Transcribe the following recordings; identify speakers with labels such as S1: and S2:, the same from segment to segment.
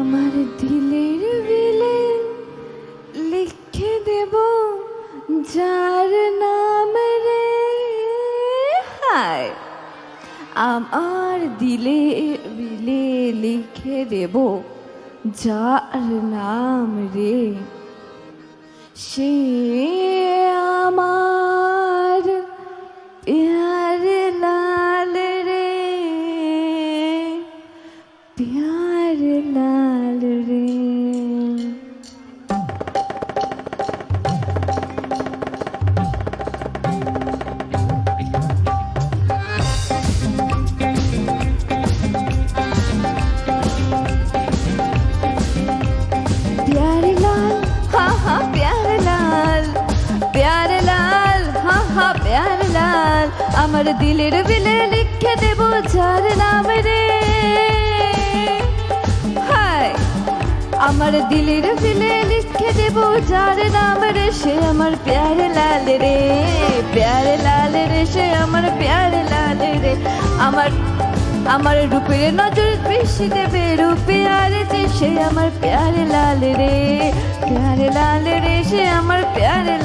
S1: আমার দিলের বিলে লিখে দেব যার নাম রে হায়। আমার দিলে বিলে লিখে দেব যার নাম রে। সে আমার দিলের বিলে লিখে দেব যার নাম রে। আমার দিলের বিলে লিখে দেব যার নাম রে। সে আমার প্যারে লাল রে, প্যারে লাল রে, সে আমার প্যারে লাল রে। আমার আমার রূপের নজর বেশি দেবে রূপে আর সে আমার প্যারে লাল রে। প্যারে লাল রে, সে আমার প্যারে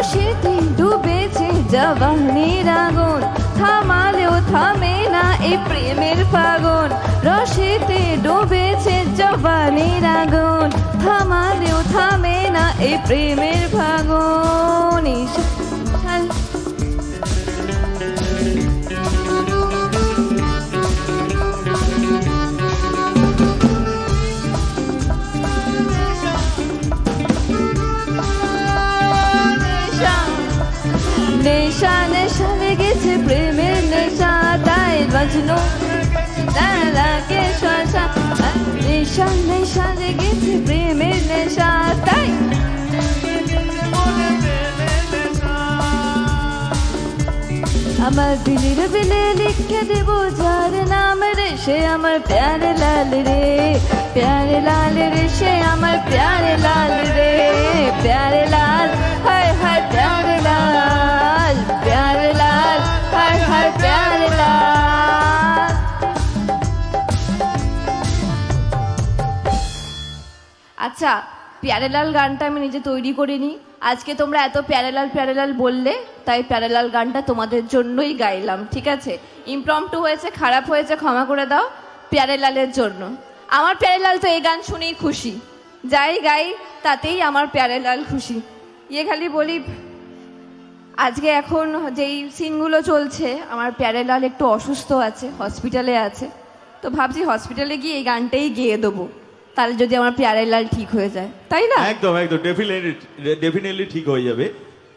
S1: রসেতে ডুবেছে জবানের আগুন। থামালেও থামে না এ প্রেমের ফাগুন। রসেতে ডুবেছে জবানের আগুন। থামালেও থামে না এ প্রেমের নেশা নেশা লেগেছে প্রেমের নেশা, তাই বাজলো। লাগে শশা নেশা নেশা লেগেছে প্রেমের নেশা, তাই। আমার দিলের বিলে লিখে দেব যার নাম রে, সে আমার প্যারে লাল রে। প্যারে লাল রে, সে আমার প্যারে লাল রে। আচ্ছা প্যারেলাল গানটা আমি নিজে তৈরি করিনি আজকে তোমরা এত প্যারেলাল প্যারেলাল বললে, তাই প্যারেলাল গানটা তোমাদের জন্যই গাইলাম, ঠিক আছে? ইমপ্রম্পটু হয়েছে, খারাপ হয়েছে, ক্ষমা করে দাও, প্যারেলালের জন্য। আমার প্যারেলাল তো এই গান শুনেই খুশি। যাই গাই, তাতেই আমার প্যারেলাল খুশি। ইয়ে খালি বলি, আজকে এখন যেই সিনগুলো চলছে, আমার প্যারেলাল একটু অসুস্থ আছে, হসপিটালে আছে। তো ভাবছি হসপিটালে গিয়ে এই গানটাই গেয়ে দেবো। তাহলে যদি আমার প্যারেলাল ঠিক হয়ে যায়, তাই না?
S2: একদম একদম ডেফিনেটলি ডেফিনেটলি ঠিক হয়ে যাবে।